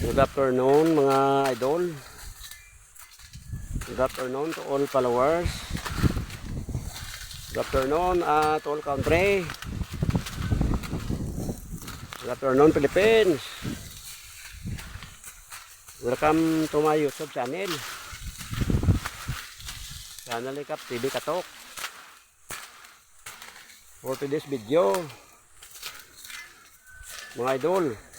Good afternoon mga idol. Good afternoon to all followers. Good afternoon uh, to all country. Good afternoon Philippines. Welcome to my YouTube channel. Channel Ikap TV Katok. For today's video, mga idol,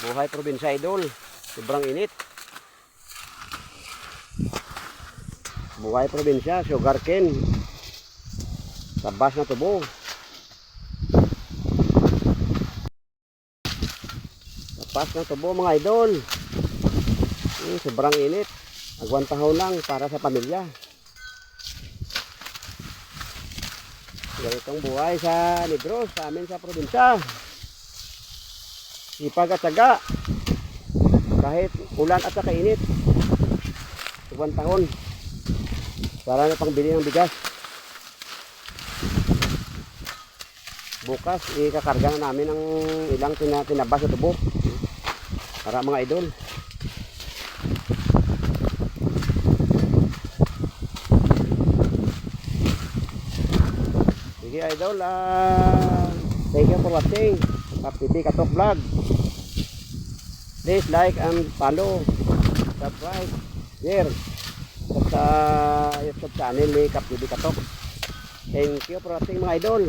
buhay probinsya idol, sobrang init. Buhay probinsya, sugar cane, tabas na tubo. Tabas na tubo mga idol. Hmm, sobrang init. Agwantahaw lang para sa pamilya. Ganitong buhay sa Negros, sa amin sa probinsya. Sipag at syaga. Kahit ulan at saka init. Ibang taon. Para na pangbili ng bigas. Bukas, ikakarga na namin ng ilang tina, tinabas na tubo. Para mga idol. Sige idol, ah, thank you for watching. TV Katok Vlog. Please like and follow. Subscribe. Share. Sa YouTube channel ni Kap TV Katok. Thank you for watching mga idol.